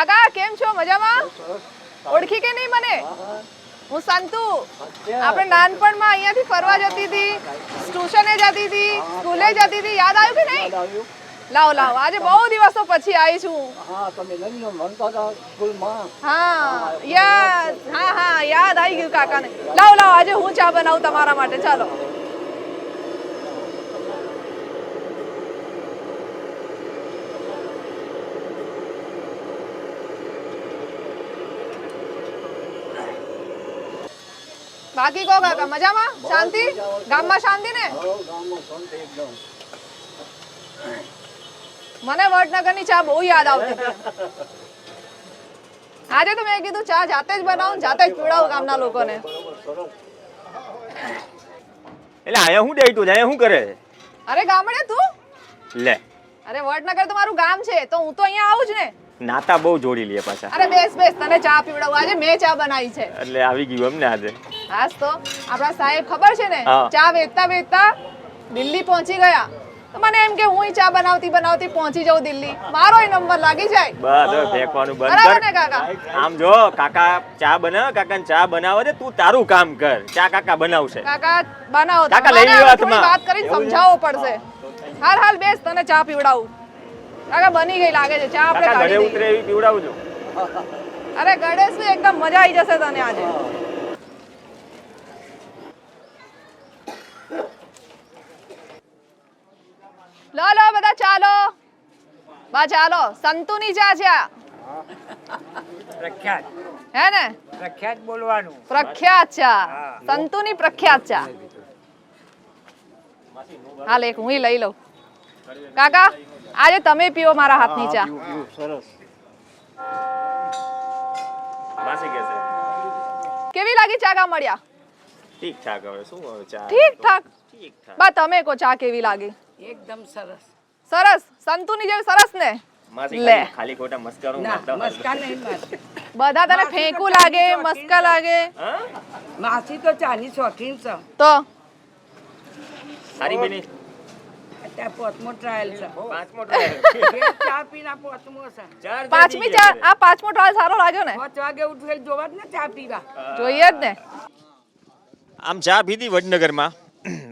કાકા કેમ છો? મજામાં? ઓળખી કે નહીં મને? હું સંતુ. આપણે નાનપણમાં અહીંયાથી ફરવા જતી હતી ટ્યુશને જતી હતી સ્કૂલે જતી હતી. યાદ આવ્યું કે નહીં? લાવો લાવો. આજે બહુ દિવસો પછી આવી છું. હા તમે લઈને ભણતા હતા સ્કૂલમાં. હા યાદ. હા હા યાદ આવી ગયું કાકાને. લાવ લાવો. આજે હું ચા બનાવું તમારા માટે? ચાલો. બાકી કહો કાકા મજામાં? શાંતિ? ગામમાં શાંતિ ને? મને વડનગર શાંતિ એકદમ. મને વડનગરની ચા બહુ યાદ આવતી આજે તો મેં કીધું ચા જાતે જ બનાવું જાતે જ પીવડાવું ગામના લોકોને. એટલે આયા હું ડેટું આયા શું કરે અરે ગામડે તું? લે. અરે વડનગર તો મારું ગામ છે તો હું તો અહીંયા આવું જ ને. નાતા બહુ જોડી લે પાછા. અરે બેસ બેસ તને ચા પીવડાવું. આજે મેં ચા બનાવી છે. એટલે આવી ગયું એમને આજે. હાસ તો આપણા સાહેબ ખબર છે ને ચા વેચતા વેચતા દિલ્હી પહોંચી ગયા. તો મને એમ કે હું ચા બનાવતી બનાવતી પહોંચી જાઉં દિલ્હી. મારો નંબર લાગી જાય. બસ ફેંકવાનું બંધ ને કર. કાકા? આમ જો કાકા ચા બનાવ કાકા ચા બનાવે છે તું તારું કામ કર. ચા કાકા બનાવશે. કાકા બનાવો કાકા લઈ લ્યો હાથમાં. વાત કરીને સમજાવવો પડશે. હાલ હાલ બેસ તને ચા પીવડાવું. કાકા બની ગઈ લાગે છે. ચા આપણે ઘરે ઉતરે એવી પીવડાવજો અરે ગણેશ એકદમ મજા આવી જશે તને આજે લો લો બધા ચાલો બા ચાલો. સંતુની ચા છે આ. પ્રખ્યાત. હે ને? પ્રખ્યાત બોલવાનું. પ્રખ્યાત ચા. સંતુની પ્રખ્યાત ચા. હાલ એક હું લઈ લઉં. કાકા આજે તમે પીઓ મારા હાથની ચા. સરસ. માસી કે છે? કેવી લાગી ચા ગા મળ્યા? ઠીક ઠાક હવે. શું હવે ચા? ઠીક ઠાક? ઠીક ઠાક. બા તમે કો ચા કેવી લાગી? એકદમ સરસ. સરસ સંતુની જેવી સરસ ને. લે. ખાલી- ખોટા મસ્કારો ના મારતા મસ્કા નહીં. બધા તને ફેંકું લાગે મસ્કા લાગે. માસી તો ચાની શોખીન છે. તો? સારી બેની પોતમો ટ્રાયલ છે. પાંચમો. ચા પીના પોતમો છે. ચાર પાંચમી ચા આ પાંચમો ટ્રાયલ સારો લાગ્યો ને. પાંચ વાગે જોવા જ ને ચા પીવા. જોઈએ જ ને. આમ ચા પીધી વડનગરમાં.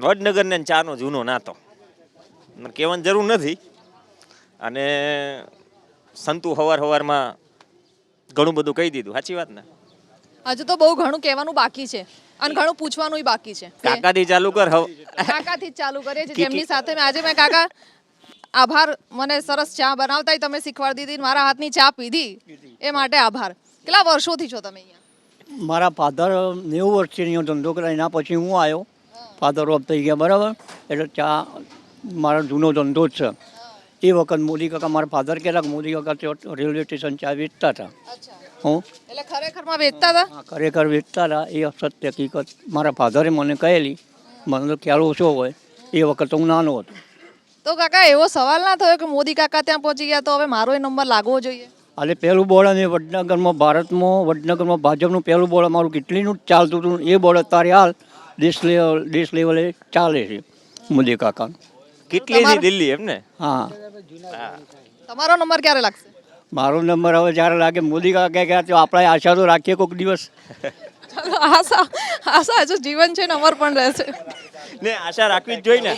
વડનગરને ચાનો જૂનો નાતો. મને કહેવાની જરૂર નથી. અને સંતુ હવાર હવારમાં ઘણું બધું કહી દીધું. સાચી વાત ને? હજુ તો બહુ ઘણું કહેવાનું બાકી છે. અને ઘણું પૂછવાનું બાકી છે. કાકાથી ચાલુ કર હવ. કાકાથી જ ચાલુ કરીએ છીએ. જેમની સાથે મેં આજે મેં કાકા આભાર. મને સરસ ચા બનાવતા તમે શીખવાડી દીધી મારા હાથની ચા પીધી. એ માટે આભાર. કેટલા વર્ષોથી છો તમે અહીંયા? મારા ફાધર નેવું વર્ષથી ધંધો કર્યો એના પછી હું આવ્યો. ફાધર ઓફ થઈ ગયા બરાબર? એટલે ચા મારો જૂનો ધંધો જ છે. એ વખત મોદી કાકા મારા ફાધર કહેતા કે મોદી કાકા રેલવે સ્ટેશન ચા વેચતા હતા. હું? એટલે ખરેખરમાં વેચતા હતા? ખરેખર વેચતા હતા. એ સત્ય હકીકત મારા ફાધરે મને કહેલી. મને તો ખ્યાલ ઓછો હોય. એ વખત હું નાનો હતો. તો કાકા એવો સવાલ ના થયો કે મોદી કાકા ત્યાં પહોંચી ગયા તો હવે મારો એ નંબર લાગવો જોઈએ? હાલે પહેલું બોર્ડ અને વડનગરમાં ભારતમાં વડનગરમાં ભાજપનું પહેલું બોર્ડ અમારું કેટલીનું જ ચાલતું હતું. એ બોર્ડ અત્યારે હાલ દેશ લેવલ દેશ લેવલે ચાલે છે મોદી કાકા કેટલી થી દિલ્હી એમ ને હા. તમારો નંબર ક્યારે લાગશે? મારો નંબર હવે જ્યારે લાગે મોદી કાકા કહે તો આપણે આશા તો રાખીએ કોઈક દિવસ. ચાલો આશા આશા હજુ જીવન છે ને અમર પણ રહેશે. ને આશા રાખવી જ જોઈએ ને.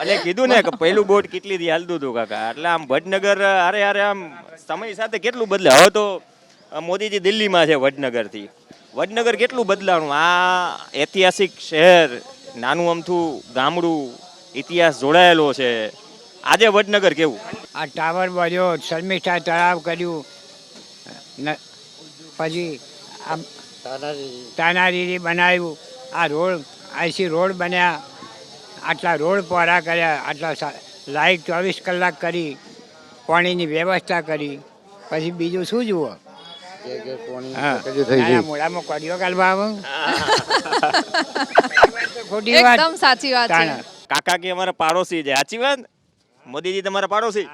એટલે કીધું ને કે પહેલું બોટ કેટલી થી હાલતું હતું કાકા. એટલે આમ વડનગર અરે અરે આમ સમય સાથે કેટલું બદલે. હવે તો મોદીજી દિલ્હીમાં છે વડનગરથી. વડનગર કેટલું બદલાણું? આ ઐતિહાસિક શહેર નાનું અમથું ગામડું ઇતિહાસ જોડાયેલો છે. આજે વડનગર કેવું? આ ટાવર બન્યો શર્મિષ્ઠા તળાવ કર્યું. પછી આ તાનારીરી બનાવ્યું. આ રોડ આઈસી રોડ બન્યા. આટલા રોડ પહોળા કર્યા આટલા લાઇટ ચોવીસ કલાક કરી પાણીની વ્યવસ્થા કરી. પછી બીજું શું જુઓ? મોડામાં કોડિયો કાઢવા આવો. ખોટી વાત સાચી વાત. કાકા કે અમારા પાડોશી છે. સાચી વાત મોદીજી તમારા પાડોશી?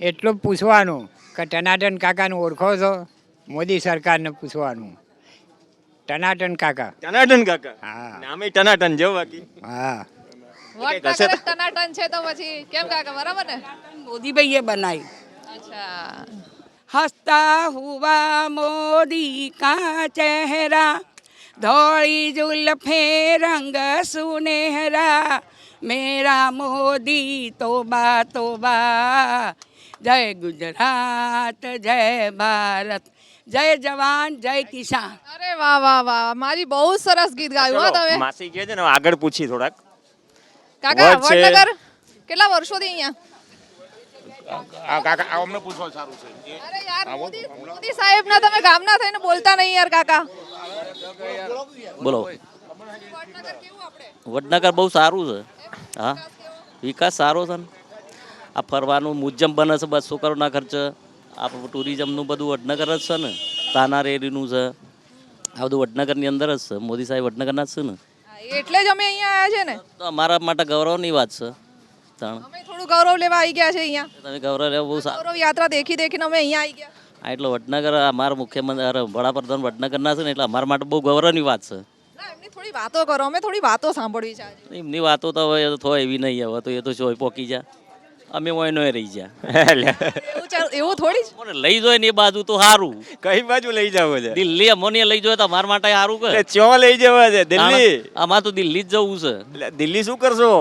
એટલું પૂછવાનું કે ટનાટન કાકાને ઓળખો છો? મોદી સરકારને પૂછવાનું. ટનાટન કાકા. ટનાટન કાકા? હા. નામે ટનાટન જેવું બાકી. હા. તો. પછી મોદીભાઈએ બનાવી અચ્છા. હુવા મોદી કા ચહેરા ધોળી જુલ્ફે રંગ સુનેહરા मेरा मोदी तोबा तोबा जय गुजरात जय भारत जय जवान जय किसान અરે વાહ વાહ વાહ મારી બહુ જ સરસ ગીત ગાયું હો ચલો, તમે માસી કહે છે ને હવે આગળ પૂછી થોડાક કાકા વડ છે. વડનગર કેટલા વર્ષોથી અહીંયા આ કાકા આ અમને પૂછો સારું છે અરે યાર મોદી મોદી સાહેબ ના તમે ગામના થઈને બોલતા નહીં યાર કાકા બોલો વડનગર કેવું આપણે વડનગર બહુ સારું છે હા? વિકાસ સારો છે ને? આ ફરવાનું મ્યુઝિયમ બને છે બસો કરોડના ખર્ચ આ ટુરિઝમનું બધું વડનગર જ છે ને? તાના રેરીનું છે. આ બધું વડનગરની અંદર જ છે. મોદી સાહેબ વડનગરના જ છે ને? એટલે જ અમે અહીંયા આવ્યા છે ને? તો અમારા માટે ગૌરવની વાત છે. તાણ. અમે થોડું ગૌરવ લેવા આવી ગયા છે અહીંયા. તમે ગૌરવ લેવા બહુ સારું યાત્રા દેખી દેખીને અમે અહીંયા આવી ગયા. આ એટલે વડનગર અમારા મુખ્યમંત્રી વડાપ્રધાન વડનગરના છે ને એટલે અમારા માટે બહુ ગૌરવની વાત છે. એમની થોડી વાતો કરો અમે થોડી વાતો સાંભળવી છે આજે. એમની વાતો તો હવે થોય એવી નહીં હવે તો એ તો ચોય પોકી જા. અમે ઓયનો રહી જા. એવું થોડી મને લઈ જાય ને એ બાજુ તો સારું કઈ બાજુ લઈ જાવ છે? દિલ્હી અમોને લઈ જાય તો અમારા માટે સારું કે? ચો લઈ જવા છે દિલ્હી? આમાં તો દિલ્હી જ જવું છે. દિલ્હી શું કરશો?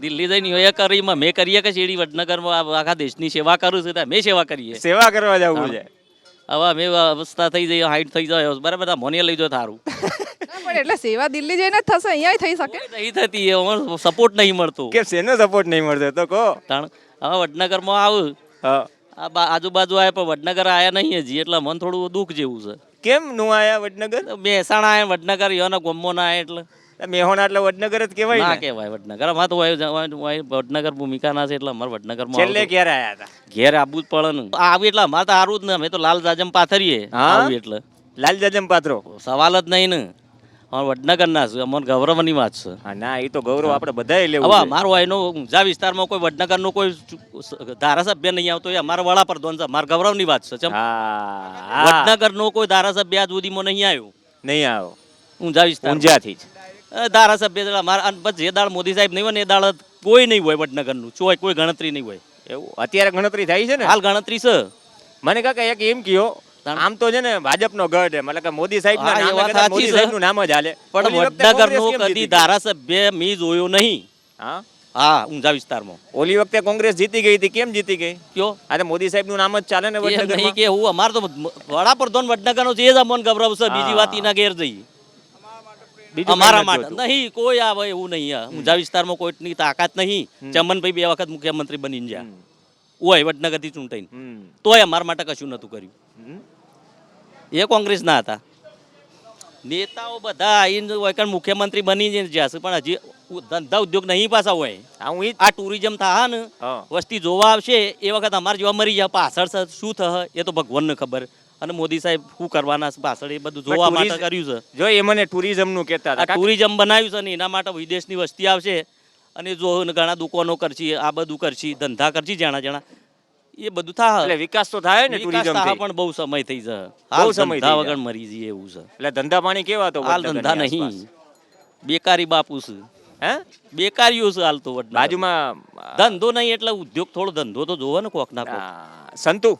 દિલ્હી જઈને કરી કરીમાં મેં કરીએ કે શેરી વડનગરમાં માં આખા દેશની સેવા કરું છું ત્યાં મેં સેવા કરીએ. સેવા કરવા જવું છે. હવે અમે અવસ્થા થઈ જાય હાઈટ થઈ જાય બરાબર મોને લઈ જાય તો સારું પણ એટલે સેવા દિલ્હી જઈને જ થશે અહીંયા થઈ શકે. નહીં થતી સપોર્ટ નહીં મળતો. કે શેનો સપોર્ટ નહીં મળતો તો કહો. તાણ હવે વડનગરમાં આવું. હા. આજુબાજુ આવ્યા પણ વડનગર આવ્યા નહીં હજી એટલે મન થોડું દુઃખ જેવું છે. કેમ નું આયા વડનગર? મહેસાણા આયા વડનગર યોના ગોમો ના આયા એટલે. મેહોણા એટલે વડનગર જ કહેવાય ના કહેવાય વડનગર અમાર તો વડનગર ભૂમિકા ના છે એટલે અમારે વડનગરમાં છેલ્લે ઘેર આયા હતા. ઘેર આબુ જ પડે ને. આવી એટલે અમારે તો સારું જ ને અમે તો લાલ જાજમ પાથરીએ આવી એટલે. લાલ જાજમ પાથરો. સવાલ જ નહીં ને. અમારે વડનગરના છે અમને ગૌરવની વાત છે. હા ના એ તો ગૌરવ આપણે બધાએ લેવું હવે અમારો એનો ઊંઝા વિસ્તારમાં કોઈ વડનગરનો કોઈ ધારાસભ્ય નહીં આવતો એ અમારા વડાપ્રધાન છે. અમારા ગૌરવની વાત છે. વડનગરનો કોઈ ધારાસભ્ય આજ સુધીમાં નહીં આવ્યો. નહીં આવ્યો ઊંઝા વિસ્તાર ઊંઝાથી જ. ધારાસભ્ય અમારા અને જે દાળ મોદી સાહેબ નહીં હોય ને એ દાળ કોઈ નહીં હોય વડનગરનું. ચોય કોઈ ગણતરી નહીં હોય. એવું? અત્યારે ગણતરી થાય છે ને? હાલ ગણતરી છે. મને કાકા એક એમ કયો. આમ તો છે ને ભાજપનો ગઢ મતલબ કે મોદી સાહેબ ના નામ મોદી સાહેબનું નામ જ હાલે. પણ વડનગર કોંગ્રેસ કદી? ધારાસભ્ય મી જોયો નહીં. હા? હા ઊંઝા વિસ્તારમાં. ઓલી વખતે કોંગ્રેસ જીતી ગઈ હતી કેમ જીતી ગઈ? કયો? આ મોદી સાહેબનું નામ જ ચાલે ને વડનગર નહીં કે હું અમાર તો વડાપ્રધાન વડનગરનો છે એ જ અમને છે બીજી વાત એના ઘેર જઈ અમારા માટે નહીં કોઈ આવે એવું નહીં. ઊંઝા વિસ્તારમાં કોઈની તાકાત નહીં. ચમનભાઈ બે વખત મુખ્યમંત્રી બની જ્યાં. હોય વડનગરથી ચૂંટાઈને. તોય અમારા માટે કશું નતું કર્યું. એ કોંગ્રેસના હતા. નેતાઓ બધા આવીને હોય કારણ મુખ્યમંત્રી બની જ જશે પણ હજી ધંધા ઉદ્યોગ નહીં પાછા હોય. હું આ ટુરિઝમ થા ને વસ્તી જોવા આવશે એ વખત અમારે જોવા મરી જાય પાછળ શું થશે એ તો ભગવાનને ખબર. અને મોદી સાહેબ શું કરવાના છે પાછળ એ બધું જોવા માટે કર્યું છે. જો એ મને ટુરિઝમનું કહેતા હતા ટુરિઝમ બનાવ્યું છે ને એના માટે વિદેશની વસ્તી આવશે. અને જો ઘણા દુકાનો કરશી આ બધું કરશી ધંધા કરશી જાણા જાણા એ બધું એટલે વિકાસ તો થાય ને ટુરિઝમ પણ બહુ સમય થઈ જાય બહુ સમય ધંધા વગર મરી જઈએ એવું છે. એટલે ધંધા પાણી કેવા તો હાલ ધંધા નહીં. બેકારી બાપુ છે. હે? બેકારીઓ છે હાલ તો. બાજુમાં ધંધો નહીં એટલે ઉદ્યોગ થોડો ધંધો તો જોવો ને કોક ના કોક. સંતુ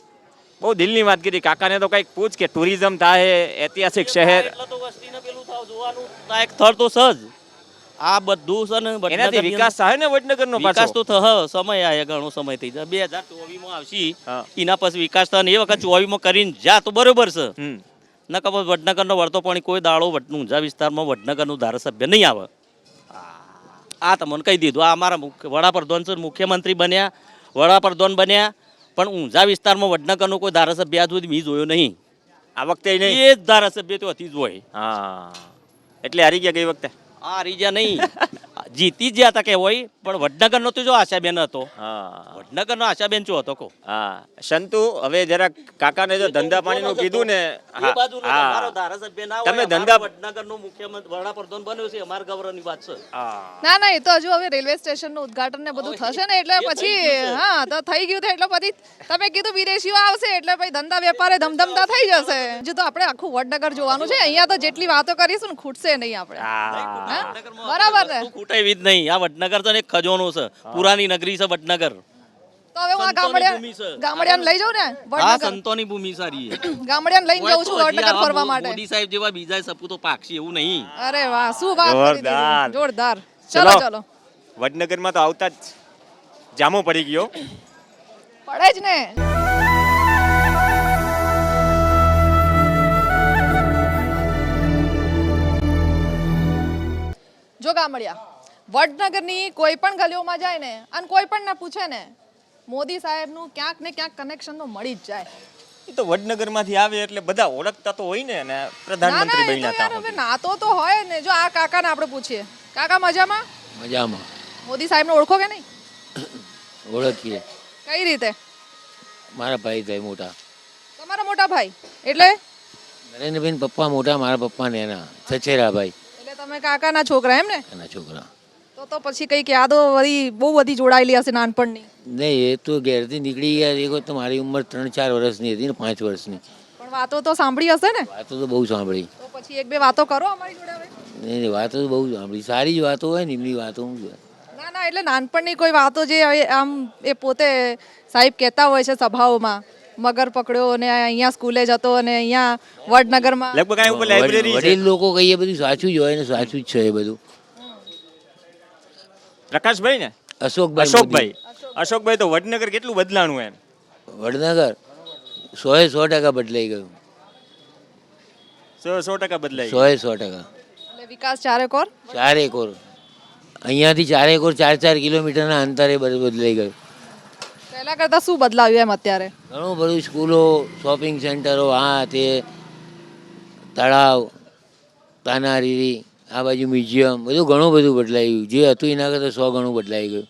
બહુ દિલની વાત કરી કાકાને તો કંઈક પૂછ કે ટુરિઝમ થાય ઐતિહાસિક શહેર. એટલે તો વસ્તીને પેલું થાવ જોવાનું. એક સ્થળ તો સજ. આ બધું છે ને એનાથી વિકાસ થાય ને વડનગરનો વિકાસ તો થહ સમય આ ઘણો સમય થઈ જાય. બે હજાર ચોવીસમાં આવશી હા. એના પછી વિકાસ થાય ને એ વખત ચોવીસમાં કરીને જા તો બરોબર છે. ના ખબર વડનગરનો વળતો પણ કોઈ દાડો ઊંઝા વિસ્તારમાં વડનગરનું ધારાસભ્ય નહીં આવે. આ તમને કહી દીધું. આ અમારા વડાપ્રધાન છે મુખ્યમંત્રી બન્યા વડાપ્રધાન બન્યા પણ ઊંઝા વિસ્તારમાં વડનગરનો કોઈ ધારાસભ્ય આજ સુધી મેં જોયો નહીં. આ વખતે એ જ ધારાસભ્ય તો હતી જ હોય. હા. એટલે હારી ગયા ગઈ વખતે? આ રીજા નહીં. જીતી જ ગયા હતા કે હોય પણ વડનગર તો જો આશાબેન હતો. વડનગર નો આશાબેન જો હતો કો હા. સંતુ હવે જરા કાકાને જો ધંધા કીધું ને ધારાસભ્ય ના તમે ધંધા- વડનગરનું મુખ્યમંત્રી વડાપ્રધાન બન્યો છે અમારા ગૌરવની વાત છે. ના ના એ તો હજુ હવે રેલવે સ્ટેશનનું ઉદઘાટન ને બધું થશે ને એટલે પછી હા તો થઈ ગયું છે એટલે પછી તમે કીધું વિદેશીઓ આવશે એટલે પછી ધંધા વેપારે ધમધમતા થઈ જશે. હજુ તો આપણે આખું વડનગર જોવાનું છે અહીંયા તો જેટલી વાતો કરીશું ને ખૂટશે નહીં આપણે. બરાબર ને એવી જ નહીં. આ વડનગર તો ને એક ખજોનો છે. પુરાની નગરી છે વડનગર. તો હવે હું આ સંતોની ભૂમિ છે. ગામડિયા ગામડિયાને લઈ જાઉં ને? આ વડનગર. સંતોની ભૂમિ સારી છે. ગામડિયાને લઈને જાઉં છું કોઈ તો હજી વડનગર આવા ફરવા માટે. મોદી સાહેબ જેવા બીજા સપૂતો પાકશે એવું નહીં. અરે વાહ શું વાત કરી દીધી. જોરદાર. જોરદાર. ચલો. ચલો. ચલો. વડનગરમાં તો આવતા જ જામો પડી ગયો. પડે જ ને. જો ગામડિયા વડનગરની કોઈ પણ ગલીઓમાં જાય ને અને કોઈ પણ ના પૂછે ને મોદી સાહેબનું ક્યાંક ને ક્યાંક કનેક્શન તો મળી જ જાય. એ તો વડનગરમાંથી આવે એટલે બધા ઓળખતા તો હોય ને અને પ્રધાનમંત્રી બન્યા હતા હવે નાતો તો હોય ને. જો આ કાકાને આપણે પૂછીએ. કાકા મજામાં? મજામાં. મોદી સાહેબને ઓળખો કે નહીં? ઓળખીએ. કઈ રીતે? મારા ભાઈ થાય મોટા. તમારા મોટા ભાઈ? એટલે? નરેન્દ્રભાઈ પપ્પા મોટા મારા પપ્પા ને એના છછેરા ભાઈ એટલે તમે કાકાના છોકરા એમ ને? એના છોકરા. તો તો પછી કંઈક યાદો વળી બહુ બધી જોડાયેલી હશે નાનપણની. નહીં એ તો ઘેરથી નીકળી ગયા એ કોઈ તો મારી ઉંમર ત્રણ ચાર વર્ષની હતી ને પાંચ વર્ષની. પણ વાતો તો સાંભળી હશે ને? વાતો તો બહુ સાંભળી. તો પછી એક બે વાતો કરો અમારી જોડે હવે. નહીં નહીં, વાતો તો બહુ સાંભળી. સારી જ વાતો હોય ને એમની વાતો હું ના ના એટલે નાનપણની કોઈ વાતો જે આમ એ પોતે સાહેબ કહેતા હોય છે સભાઓમાં. મગર પકડ્યો અને અહીંયા સ્કૂલે જતો અને અહીંયા વડનગરમાં લગભગ લાઇબ્રેરી વડીલ લોકો કહીએ બધું સાચું જ હોય ને સાચું જ છે એ બધું. પ્રકાશભાઈ ને? અશોકભાઈ અશોકભાઈ. અશોકભાઈ તો વડનગર કેટલું બદલાણું એમ? વડનગર? વડનગર સોએ સો ટકા બદલાઈ ગયું. સો સો ટકા બદલાઈ સોએ સો ટકા. વિકાસ વિકાસ ચારેકોર ચાર એકર અહીંયાથી ચાર એકર ચાર ચાર કિલોમીટરના અંતરે બધું બદલાઈ ગયું. પહેલા કરતા શું બદલાવ્યું એમ અત્યારે? ઘણું બધું સ્કૂલો શોપિંગ સેન્ટરો આ તે તળાવ તાનારીરી આ બાજુ મ્યુઝિયમ બધું ઘણું બધું બદલાયું. જે હતું એના કરતાં સો ઘણું બદલાઈ ગયું.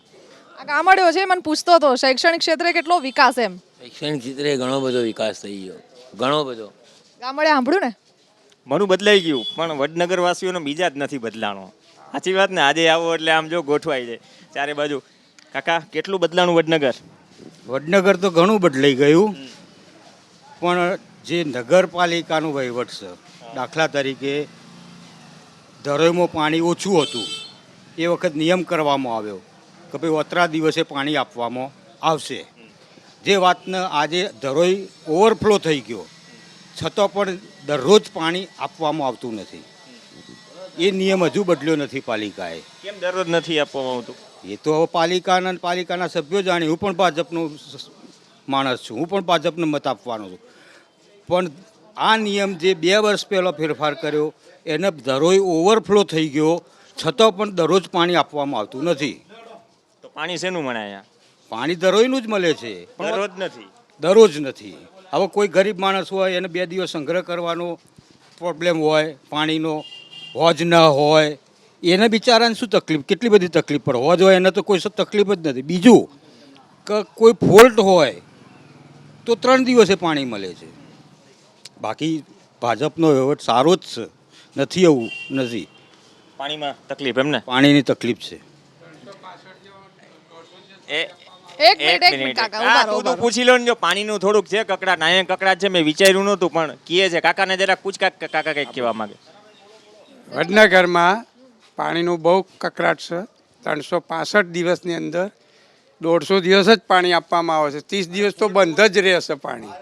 આ ગામડ્યો છે મને પૂછતો હતો શૈક્ષણિક ક્ષેત્રે કેટલો વિકાસ એમ? શૈક્ષણિક ક્ષેત્રે ઘણો બધો વિકાસ થઈ ગયો. ઘણો બધો. ગામડે સાંભળ્યું ને? મનું બદલાઈ ગયું પણ વડનગર વાસીઓનો બીજા જ નથી બદલાણો. સાચી વાત ને? આજે આવો એટલે આમ જો ગોઠવાઈ જાય ચારે બાજુ કાકા કેટલું બદલાણું વડનગર? વડનગર તો ઘણું બદલાઈ ગયું પણ જે નગરપાલિકાનું વહીવટ છે દાખલા તરીકે ધરોઈમાં પાણી ઓછું હતું. એ વખત નિયમ કરવામાં આવ્યો કે ભાઈ ઓતરા દિવસે પાણી આપવામાં આવશે. જે વાતને આજે ધરોઈ ઓવરફ્લો થઈ ગયો. છતાં પણ દરરોજ પાણી આપવામાં આવતું નથી. એ નિયમ હજુ બદલ્યો નથી પાલિકાએ. કેમ દરરોજ નથી આપવામાં આવતું? એ તો હવે પાલિકાના પાલિકાના સભ્યો જાણે. હું પણ ભાજપનો માણસ છું. હું પણ ભાજપને મત આપવાનો છું. પણ આ નિયમ જે બે વર્ષ પહેલો ફેરફાર કર્યો એને ધરોઈ ઓવરફ્લો થઈ ગયો છતાં પણ દરરોજ પાણી આપવામાં આવતું નથી. તો પાણી શેનું મળે અહીંયા? પાણી દરોઈનું જ મળે છે. પણ દરરોજ નથી? દરરોજ નથી. હવે કોઈ ગરીબ માણસ હોય એને બે દિવસ સંગ્રહ કરવાનો પ્રોબ્લેમ હોય પાણીનો હોજ ન હોય એને બિચારાને શું તકલીફ? કેટલી બધી તકલીફ પર હોજ હોય એને તો કોઈ તકલીફ જ નથી. બીજું કે કોઈ ફોલ્ટ હોય તો ત્રણ દિવસે પાણી મળે છે. બાકી ભાજપનો વહીવટ સારો જ છે. નથી એવું નથી પાણીમાં તકલીફ એમ ને પાણીની તકલીફ છે. એ એક મિનિટ એક મિનિટ કાકા ઊભા રહો, તું. પૂછી લો ને જો પાણીનું થોડુંક છે કકડા અહીંયા કકડા છે મેં વિચાર્યું નહોતું પણ કીએ છે. કાકાને જરા પૂછ કાકા કાકા કંઈક કહેવા માંગે. વડનગરમાં પાણીનું બહુ કકડાટ છે. ત્રણસો પાસઠ દિવસની અંદર દોઢસો દિવસ જ પાણી આપવામાં આવે છે. ત્રીસ દિવસ તો બંધ જ રહેશે પાણી.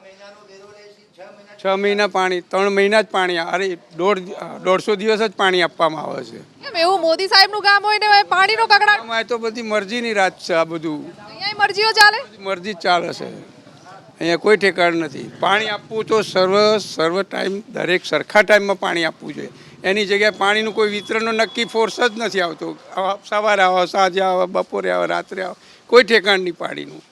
છ મહિના પાણી ત્રણ મહિના જ પાણી અરે દોઢ દોઢસો દિવસ જ પાણી આપવામાં આવે છે. એમ એવું મોદી સાહેબનું કામ હોય ને પાણીનો કકડાટ. અમારે તો બધી મરજીની રાત છે આ બધું. અહીંયા મરજીઓ ચાલે? મરજી ચાલે છે. અહીંયા કોઈ ઠેકાણ નથી. પાણી આપવું તો સર્વ સર્વ ટાઈમ દરેક સરખા ટાઈમમાં પાણી આપવું જોઈએ. એની જગ્યાએ પાણીનું કોઈ વિતરણનો નક્કી ફોર્સ જ નથી આવતો. સવારે આવો સાંજે આવો બપોરે આવો રાત્રે આવો. કોઈ ઠેકાણ નહીં પાણીનું.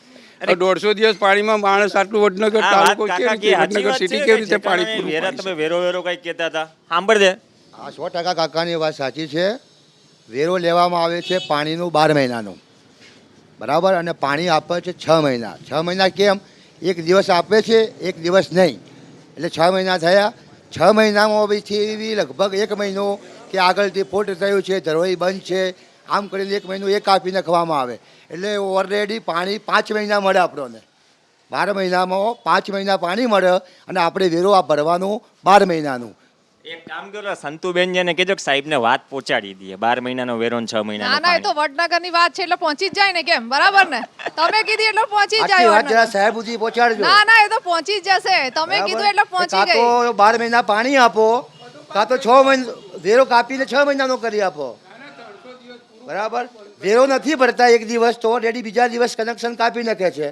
દોઢસો દિવસ પાણીમાં માણસ આટલું વડનગર તાલુકો વડનગર સિટી કેવી રીતે પાણી પૂરું વેરા તમે વેરો વેરો કઈ કહેતા હતા? સાંભળજે. આ સો ટકા કાકાની વાત સાચી છે. વેરો લેવામાં આવે છે પાણીનું બાર મહિનાનું. બરાબર? અને પાણી આપે છે છ મહિના. છ મહિના કેમ? એક દિવસ આપે છે એક દિવસ નહીં. એટલે છ મહિના થયા. છ મહિનામાં બીથી લગભગ એક મહિનો કે આગળથી ફોટ થયું છે ધરોઈ બંધ છે. આમ કરીને એક મહિનો એક આપીને નાખવામાં આવે. એટલે ઓલરેડી પાણી પાંચ મહિના મળે આપણને. બાર મહિનામાં પાંચ મહિના પાણી મળે અને આપણે વેરો આ ભરવાનું બાર મહિનાનું. એક કામ કરો સંતુબેન જેને કહેજો કે સાહેબને વાત પહોંચાડી દઈએ. બાર મહિનાનો વેરો છ છ ના ના એ તો. વડનગરની વાત છે એટલે પહોંચી જ જાય ને કેમ? બરાબર ને? તમે કીધી એટલે પહોંચી જ જાય વાત જરા સાહેબ સુધી પહોંચાડજો. ના ના એ તો પહોંચી જ જશે. તમે કીધું એટલે પહોંચી ગઈ તો બાર મહિના પાણી આપો કાં તો છ મહિના વેરો કાપીને છ મહિનાનો કરી આપો. બરાબર? વેરો નથી ભરતા એક દિવસ તો ઓલરેડી બીજા દિવસ કનેક્શન કાપી નાખે છે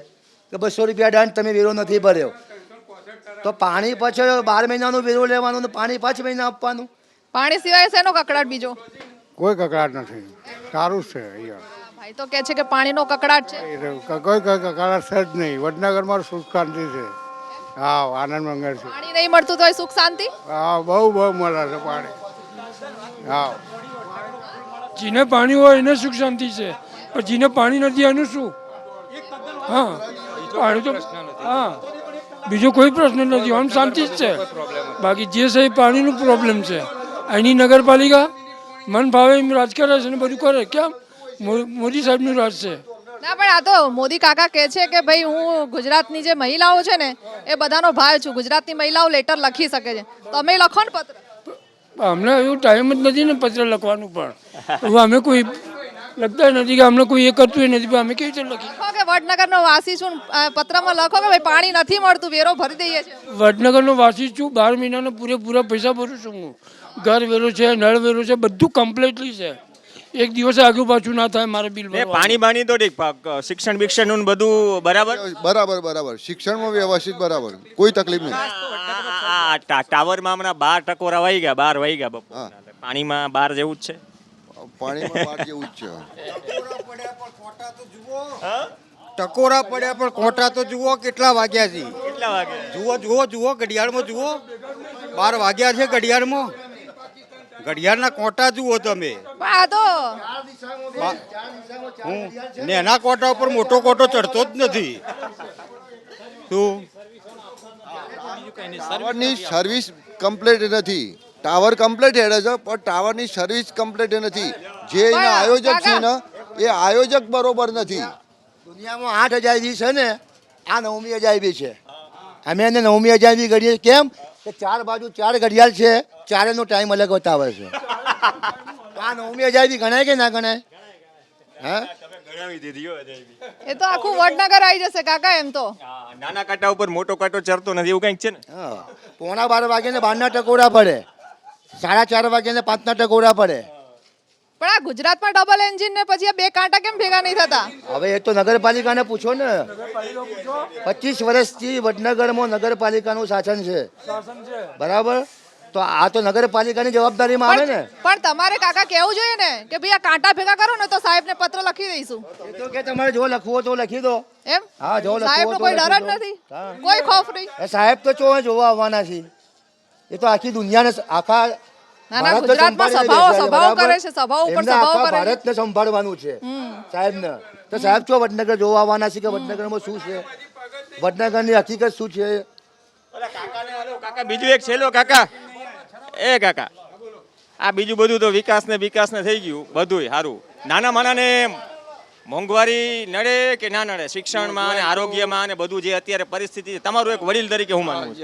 કે બસો રૂપિયા દંડ તમે વેરો નથી ભર્યો. તો પાણી પછી બાર મહિનાનું વેરો લેવાનું પાણી પાંચ મહિના આપવાનું? પાણી સિવાય શેનો કકડાટ બીજો? કોઈ કકડાટ નથી. સારું છે અહીંયા. ભાઈ તો કે છે કે પાણીનો કકડાટ છે. કોઈ કકડાટ છે જ નહીં. વડનગરમાં સુખ શાંતિ છે. હા આનંદ મંગળ છે. પાણી નહીં મળતું તો સુખ શાંતિ? હા બહુ બહુ મળે છે પાણી. હા. જેને પાણી હોય એને સુખ શાંતિ છે. પણ જેને પાણી નથી એનું શું? હા. પાણી તો હા. બીજો કોઈ પ્રશ્ન નથી. આમ શાંતિ જ છે. બાકી જે છે એ પાણીનું પ્રોબ્લેમ છે. અહીંની નગરપાલિકા મન ભાવે એમ રાજ કરે છે ને બધું કરે. કેમ? મોદી સાહેબનું રાજ છે. ના, પણ આ તો મોદી કાકા કહે છે કે ભાઈ, હું ગુજરાતની જે મહિલાઓ છે ને, એ બધાનો ભાઈ છું. ગુજરાતની મહિલાઓ લેટર લખી શકે છે. તમે લખો ને પત્ર. અમને એવું ટાઈમ જ નથી ને પત્ર લખવાનું પણ. હવે અમે કોઈ લખતા નથી કે અમને કોઈ એ કરતું નથી પણ અમે કેવી રીતે લખી કે વડનગરનો વાસી છું પત્રમાં લખો કે ભાઈ પાણી નથી મળતું વેરો ભરી દઈએ છે વડનગરનો વાસી છું બાર મહિનાના પૂરેપૂરા પૈસા ભરું છું હું. ઘર વેરો છે નળ વેરો છે બધું કમ્પ્લીટલી છે. એક દિવસ આગળ પાછું ના થાય મારે બિલ ને પાણી બાણી તો ઠીક શિક્ષણ બિક્ષણનું બધું બરાબર? બરાબર બરાબર. શિક્ષણમાં વ્યવસ્થિત બરાબર. કોઈ તકલીફ નહીં. ટાવરમાં હમણાં બાર ટકોરા વાઈ ગયા બાર વાઈ ગયા બપોરના. પાણીમાં બાર જેવું જ છે. પાણીમાં બાર જેવું જ છે. ટકોરા પડ્યા પણ કોટા તો જુઓ કેટલા વાગ્યા છે. કેટલા વાગ્યા? જુઓ જુઓ જુઓ ઘડિયાળમાં જુઓ. બાર વાગ્યા છે ઘડિયાળમાં. ઘડિયાળના કોટા જુઓ તમે. આ તો હું નેના કોટા ઉપર મોટો કોટો ચડતો જ નથી. શું? ટાવરની સર્વિસ કમ્પ્લીટ નથી. ટાવર કમ્પ્લીટ હેડે છે પણ ટાવરની સર્વિસ કમ્પ્લીટ નથી. જે એના આયોજક છે ને એ આયોજક બરોબર નથી. દુનિયામાં આઠ અજાયબી છે ને આ નવમી અજાયબી છે. અમે એને નવમી અજાયબી ગણીએ કેમ? કે ચાર બાજુ ચાર ઘડિયાળ છે ચારેનો ટાઈમ અલગ બતાવે છે. તો આ નવમી અજાયબી ગણાય કે ના ગણાય? હે. એ તો આખું વડનગર આવી જશે કાકા એમ તો. નાના કાંટા ઉપર મોટો કાંટો ચરતો નથી એવું કંઈક છે ને? હા પોણા બાર વાગે ને બારના ટકોરા પડે. સાડા ચાર વાગે ને પાંચના ટકોરા પડે. પણ આ ગુજરાતમાં ડબલ એન્જિન ને પછી આ બે કાંટા કેમ ભેગા નહીં થતા? હવે એ તો નગરપાલિકાને પૂછો ને. પચીસ વર્ષથી વડનગરમાં નગરપાલિકાનું શાસન છે. બરાબર? તો આ તો નગરપાલિકાની જવાબદારીમાં આવે ને. પણ તમારે કાકા કેવું જોઈએ ને કે ભાઈ આ કાંટા ભેગા કરો ને તો સાહેબને પત્ર લખી દઈશું. એ તો કે તમારે જો લખવું તો લખી દો. એમ? હા જો લખવું સાહેબનો કોઈ તો ડર જ નથી? કોઈ ખોફ નહીં. સાહેબ તો ચો જોવા આવવાના છે. એ તો આખી દુનિયાને આખા ના, ના, ગુજરાતમાં સભાઓ- સભાઓ કરે છે, સભાઓ ઉપર સભાઓ કરે ભારતને સંભાળવાનું છે. સાહેબને. તો સાહેબ ચો વડનગર જોવા આવવાના છે કે વડનગરમાં શું છે? વડનગરની હકીકત શું છે? ઓલા કાકાને હાલો, કાકા બીજું એક છેલ્લો કાકા. એ કાકા આ બીજું બધું તો વિકાસ ને વિકાસ ને થઈ ગયું બધું સારું. નાના માનાને મોંઘવારી નડે કે ના નડે? શિક્ષણમાં અને આરોગ્યમાં અને બધું જે અત્યારે પરિસ્થિતિ છે તમારું એક વડીલ તરીકે હું માનું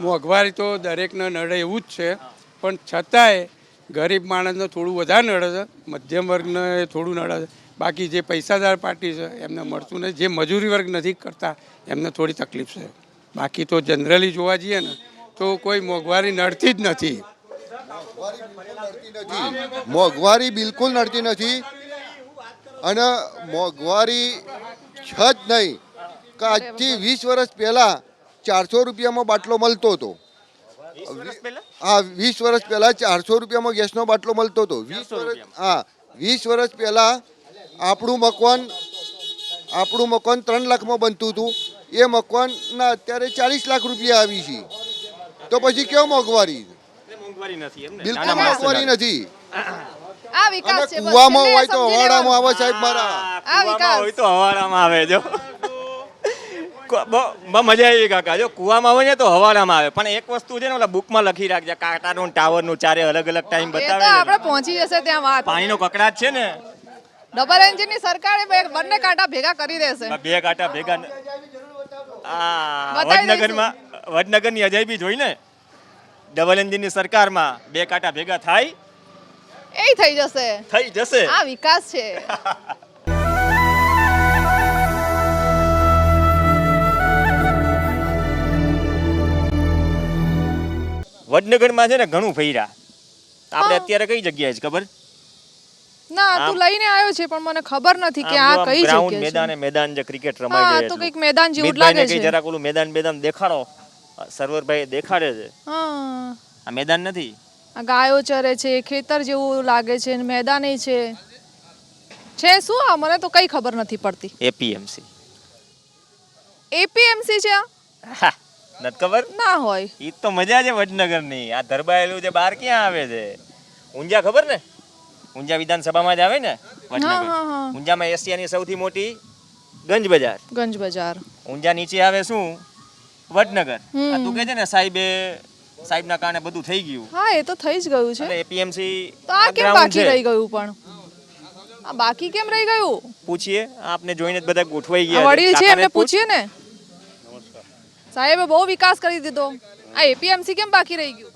મોંઘવારી તો દરેકને નડે એવું જ છે. પણ છતાંય ગરીબ માણસને થોડું વધારે નડે છે, મધ્યમ વર્ગને થોડું નડે છે. બાકી જે પૈસાદાર પાર્ટી છે, એમને મળતું નથી. જે મજૂરી વર્ગ નથી કરતા, એમને થોડી તકલીફ છે. બાકી તો જનરલી જોવા જઈએ ને, તો કોઈ મોંઘવારી નડતી જ નથી. મોંઘવારી બિલકુલ નડતી નથી. અને મોંઘવારી છે જ નહીં. કે આજથી વીસ વર્ષ પહેલાં ચારસો રૂપિયામાં બાટલો મળતો હતો. હા વીસ વર્ષ પહેલા ચારસો રૂપિયામાં ગેસનો બાટલો મળતો હતો. વીસ વર્ષ હા વીસ વર્ષ પહેલા આપણું મકવાન આપણું મકાન ત્રણ લાખમાં બનતું હતું. એ મકવાનના અત્યારે ચાલીસ લાખ રૂપિયા આવી છે. તો પછી કેવો મોંઘવારી? ને બિલકુલ મોંઘવારી નથી. આ અને વિકાસ છે બસ. કુવામાં હોય તો હવાડામાં આવે સાહેબ મારા. કૂવામાં. હોય તો હવાડામાં આવે જો. બહુ મજા આવી કાકા. જો કુવામાં હોય ને તો હવાડામાં આવે. પણ એક વસ્તુ છે ને ઓલા બુકમાં લખી રાખજે. કાંટાનું ટાવરનું ચારે અલગ અલગ ટાઈમ બતાવે આપણે પહોંચી જશે ત્યાં વાત. પાણીનો કકડાટ છે ને. ડબલ એન્જિનની સરકારે બે- બંને કાંટા ભેગા કરી દેશે. બે કાંટા ભેગા ન- આ વડનગરમાં વડનગરની અજાયબી જોઈ ને? ડબલ એન્જિનની સરકારમાં બે કાંટા ભેગા થાય. એ થઈ જશે. થઈ જશે. આ વિકાસ છે. વડનગરમાં છે ને ઘણું ફર્યા આપણે અત્યારે કઈ જગ્યાએ છે ખબર? ના તું લઈને આવ્યો છે પણ મને ખબર નથી કે આ કઈ જગ્યા મેદાન છે એ મેદાન જે ક્રિકેટ રમાય છે તો કંઈક મેદાન જેવું લાગે છે. જરાક ઓલું મેદાન મેદાન દેખાડો. સરવરભાઈ દેખાડે છે. હા. આ મેદાન નથી? આ ગાયો ચરે છે ખેતર જેવું લાગે છે ને મેદાન છે. છે શું આ? મને તો કઈ ખબર નથી પડતી. એપીએમસી એપીએમસી છે આ? નથી ખબર? ના હોય. ઈ તો મજા છે વડનગરની. આ ધરબાયેલું જે બાર ક્યાં આવે છે? ઊંઝા ખબર ને? ઊંઝા વિધાનસભામાં જ આવે ને વડનગર? ઊંઝામાં એશિયાની સૌથી મોટી ગંજ બજાર. ગંજ બજાર. ઊંઝા નીચે આવે શું? વડનગર. આ તું કહે છે ને સાહેબે સાહેબના કારણે બધું થઈ ગયું? હા એ તો થઈ જ ગયું છે. અને એપીએમસી તો આ કેમ બાકી રહી ગયું પણ? આ બાકી કેમ રહી ગયું? પૂછીએ. આપને જોઈને જ બધા ગોઠવાઈ ગયા વડીલ છે એમને પૂછીએ ને? સાહેબે બહુ વિકાસ કરી દીધો. આ એપીએમસી કેમ બાકી રહી ગયું?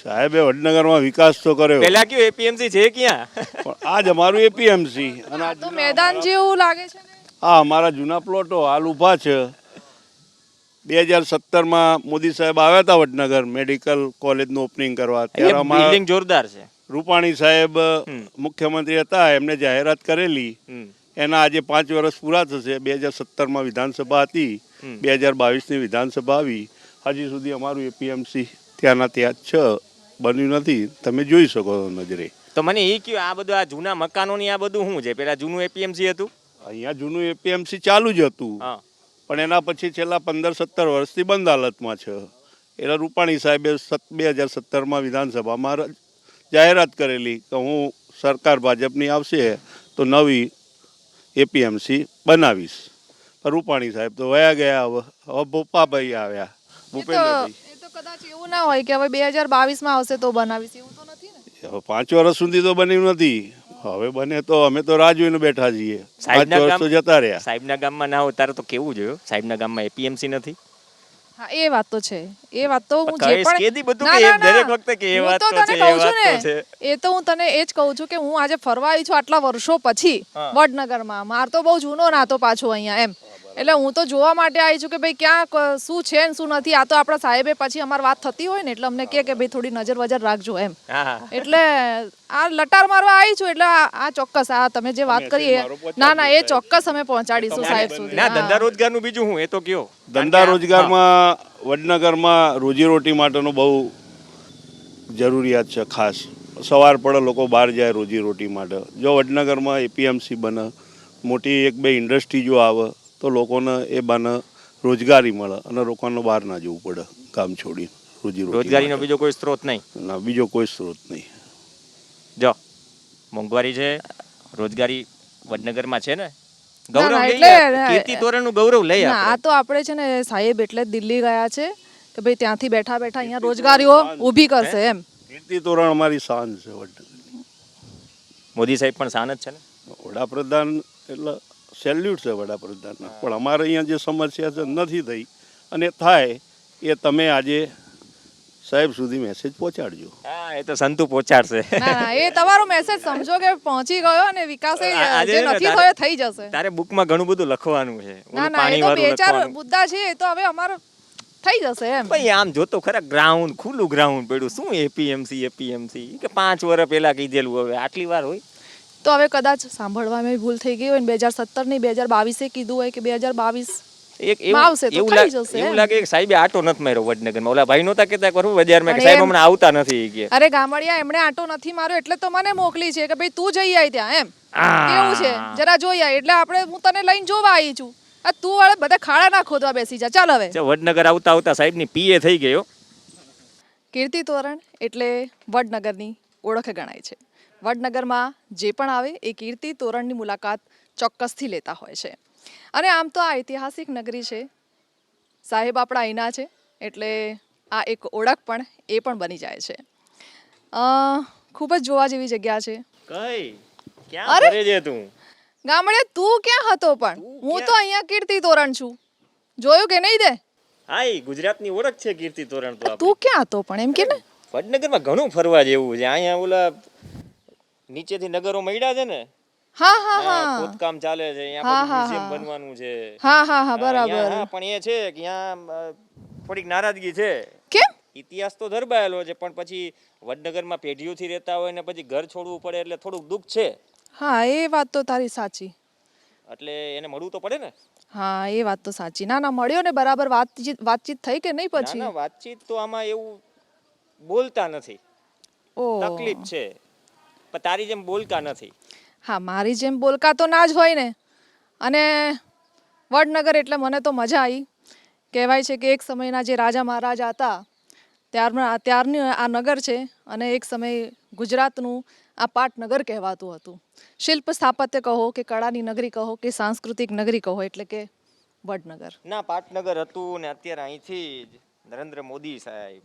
સાહેબે વડનગરમાં વિકાસ તો કર્યો. પહેલા કયું એપીએમસી છે ક્યાં? પણ આજ અમારું એપીએમસી અને આ તો મેદાન જેવું લાગે છે હા અમારા જૂના પ્લોટો હાલ ઊભા છે. બે હજાર સત્તરમાં મોદી સાહેબ આવ્યા હતા વડનગર મેડિકલ કોલેજનું ઓપનિંગ કરવા. ત્યારે અમારા જોરદાર છે. રૂપાણી સાહેબ મુખ્યમંત્રી હતા એમને જાહેરાત કરેલી. એના આજે પાંચ વર્ષ પૂરા થશે. બે હજાર સત્તરમાં વિધાનસભા હતી. બે હજાર બાવીસની વિધાનસભા આવી. હજી સુધી અમારું એપીએમસી ત્યાંના ત્યાં છે બન્યું નથી. તમે જોઈ શકો છો નજરે. તો મને એ કહ્યું આ બધું આ જૂના મકાનોની આ બધું શું છે? પેલા જૂનું એપીએમસી હતું? અહીંયા જૂનું એપીએમસી ચાલુ જ હતું. પણ એના પછી છેલ્લા પંદર સત્તર વર્ષથી બંધ હાલતમાં છે. એટલે રૂપાણી સાહેબે સત બે હજાર સત્તરમાં વિધાનસભામાં જાહેરાત કરેલી કે હું સરકાર ભાજપની આવશે તો નવી એપીએમસી બનાવીશ. પણ રૂપાણી સાહેબ તો વયા ગયા હવે હવે ભોપાભાઈ આવ્યા એ તો ભૂપેન્દ્રભાઈ. એ તો કદાચ એવું ના હોય કે હવે બે હજાર બાવીસમાં આવશે તો બનાવીશ એવું તો નથી ને? હવે પાંચ વર્ષ સુધી તો બન્યું નથી. હવે બને તો અમે તો રાહ જોઈને બેઠા છીએ. પાંચ સાહેબના વર્ષ ગામ- તો જતા રહ્યા. સાહેબના ગામમાં ના હોય તારે તો કેવું જોયું? સાહેબના ગામમાં એપીએમસી નથી? હા એ વાત તો છે. એ વાત તો હું જે પણ કેદી બધું કે એમ દરેક વખતે કે એ વાત તો છે, કહું એ છું વાત તો ને એ તો હું તને એ જ કહું છું કે હું આજે ફરવા આવી છું આટલા વર્ષો પછી. વડનગરમાં. માર તો બહુ જૂનો નાતો પાછો અહીંયા એમ. એટલે હું તો જોવા માટે આવી છું કે ભાઈ ક્યાં શું છે ને શું નથી. આ તો આપણા સાહેબે પછી અમારી વાત થતી હોય ને એટલે અમને કહે કે ભાઈ થોડી નજર વજર રાખજો એમ. એટલે આ લટાર મારવા આવી છું એટલે આ ચોક્કસ આ તમે જે વાત કરી એ ના ના એ ચોક્કસ અમે પહોંચાડીશું સાહેબ સુધી. ના. ધંધા રોજગારનું બીજું હું એ તો કયો. ધંધા રોજગારમાં વડનગરમાં રોજીરોટી માટેનું બહુ જરૂરિયાત છે ખાસ. સવાર પડે લોકો બહાર જાય રોજીરોટી માટે. જો વડનગરમાં એપીએમસી બને મોટી એક બે ઇન્ડસ્ટ્રી જો આવે તો લોકોને એ બાને રોજગારી મળે અને લોકોને બહાર ના જવું પડે કામ છોડીને રોજી રોજગારીનો બીજો કોઈ સ્ત્રોત નહીં? ના બીજો કોઈ સ્ત્રોત નહીં. જો મોંઘવારી છે રોજગારી વડનગરમાં છે ને? ગૌરવ કીર્તિ તોરણનું ગૌરવ લઈ ના આ તો આપણે છે ને સાહેબ એટલે જ દિલ્હી ગયા છે કે ભાઈ ત્યાંથી બેઠા બેઠા અહીંયા રોજગારીઓ ઊભી કરશે એમ. કીર્તિ તોરણ અમારી શાન છે મોદી સાહેબ પણ શાન જ છે ને? વડાપ્રધાન એટલે સેલ્યુટ છે વડાપ્રધાનના. પણ અમારે અહીંયા જે સમસ્યા છે નથી થઈ. અને થાય એ તમે આજે સાહેબ સુધી મેસેજ પહોંચાડજો. હા એ તો સંતુ પહોંચાડશે. એ તમારો મેસેજ સમજો કે પહોંચી ગયો અને વિકાસ જે નથી થયો થઈ જશે. તારે બુકમાં ઘણું બધું લખવાનું છે. ના ના એ તો બે ચાર મુદ્દા છે એ તો હવે અમારો થઈ જશે એમ. ભાઈ આમ જોતો ખરા ગ્રાઉન્ડ ખુલ્લું ગ્રાઉન્ડ પડ્યું. શું એપીએમસી એપીએમસી કે પાંચ વર્ષ પહેલા કીધેલું હવે. આટલી વાર હોય. તો હવે કદાચ સાંભળવામાં ભૂલ થઈ ગઈ હોય ને બે હજાર સત્તરની બે હજાર બાવીસે કીધું હોય કે બે હજાર બાવીસ એક આવશે એવું થઈ લાગે જશે એવું લાગે કે સાહેબે આટો નથી માર્યો વડનગરમાં. ઓલા ભાઈ નહોતા કહેતા કરું બજારમાં કે સાહેબ હમણાં આવતા નથી કે. અરે ગામડિયા એમણે આટો નથી માર્યો એટલે તો મને મોકલી છે કે ભાઈ તું જઈ આય ત્યાં એમ. કેવું છે. જરા જોઈ આય. એટલે આપણે હું તને લઈને જોવા આવી છું. આ તું વાળે બધા ખાડા ના ખોદવા બેસી જા. ચાલ હવે. વડનગર આવતા આવતા સાહેબની પીએ થઈ ગયો કીર્તિ તોરણ એટલે વડનગરની ઓળખ ગણાય છે. વડનગરમાં જે પણ આવે એ કીર્તિ તોરણની મુલાકાત ચોક્કસથી લેતા હોય છે. અને આમ તો આ ઐતિહાસિક નગરી છે. સાહેબ આપણા અહીંના છે એટલે આ એક ઓળખ પણ એ પણ બની જાય છે. ખૂબ જ જોવા જેવી જગ્યા છે. કઈ! ક્યાં ફરે છે તું? ગામડે તું ક્યાં હતો પણ? હું તો અહીંયા કીર્તિ તોરણ છું. જોયું કે નહીં દે? હા એ ગુજરાતની ઓળખ છે કીર્તિ તોરણ તો તું ક્યાં હતો પણ એમ કે ને? વડનગરમાં ઘણું ફરવા જેવું છે. અહીંયા ઓલા નીચેથી નગરો મળ્યા છે ને? હા હા હા, ખોદકામ ચાલે છે. અહીંયા બધું મ્યુઝિયમ બનવાનું છે. હા હા હા, બરાબર. પણ એ છે કે અહીંયા થોડીક નારાજગી છે. કેમ? ઇતિહાસ તો ધરબાયેલો છે પણ પછી વડનગરમાં પેઢીઓથી રહેતા હોય ને પછી ઘર છોડવું પડે એટલે થોડુંક દુઃખ છે. હા એ વાત તો તારી સાચી. એટલે એને મળવું તો પડે ને? હા એ વાત તો સાચી. ના ના મળ્યો ને બરાબર વાતચીત વાતચીત થઈ કે નહીં પછી ના વાતચીત તો આમાં એવું બોલતા નથી. ઓ. તકલીફ છે. પણ તારી જેમ બોલકા નથી. હા મારી જેમ બોલકા તો ના જ હોય ને. અને વડનગર એટલે મને તો મજા આવી કહેવાય છે કે એક સમયના જે રાજા મહારાજા હતા ત્યારના ત્યારની આ નગર છે અને એક સમય ગુજરાતનું આ પાટનગર કહેવાતું હતું. શિલ્પ સ્થાપત્ય કહો કે કળાની નગરી કહો કે સાંસ્કૃતિક નગરી કહો એટલે કે વડનગર. ના પાટનગર હતું ને અત્યારે અહીંથી જ નરેન્દ્ર મોદી સાહેબ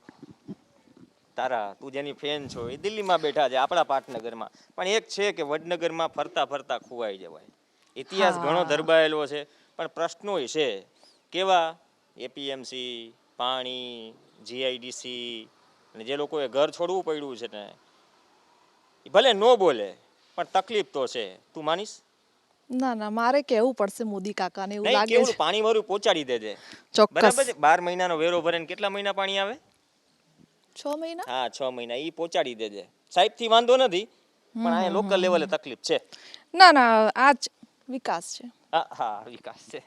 તારા તું જેની ફેન છો એ દિલ્હીમાં બેઠા છે આપણા પાટનગરમાં. પણ એક છે કે વડનગરમાં ફરતા ફરતા ખોવાઈ જવાય. ઇતિહાસ ઘણો ધરબાયેલો છે પણ પ્રશ્નોય છે કેવા? એપીએમસી પાણી જીઆઈડીસી અને જે લોકોએ ઘર છોડવું પડ્યું છે ને ભલે ન બોલે પણ તકલીફ તો છે. તું માનીશ? ના ના મારે કેવું પડશે મોદી કાકાને એવું લાગે છે. પાણી મારું પહોંચાડી દેજે. ચોક્કસ. બરાબર છે? બાર મહિનાનો વેરો ભરે કેટલા મહિના પાણી આવે? છ મહિના? હા છ મહિના. ઈ પહોંચાડી દેજે. સાહેબથી વાંધો નથી પણ અહીંયા લોકલ લેવલે તકલીફ છે. ના ના આ જ વિકાસ છે. હા હા વિકાસ છે.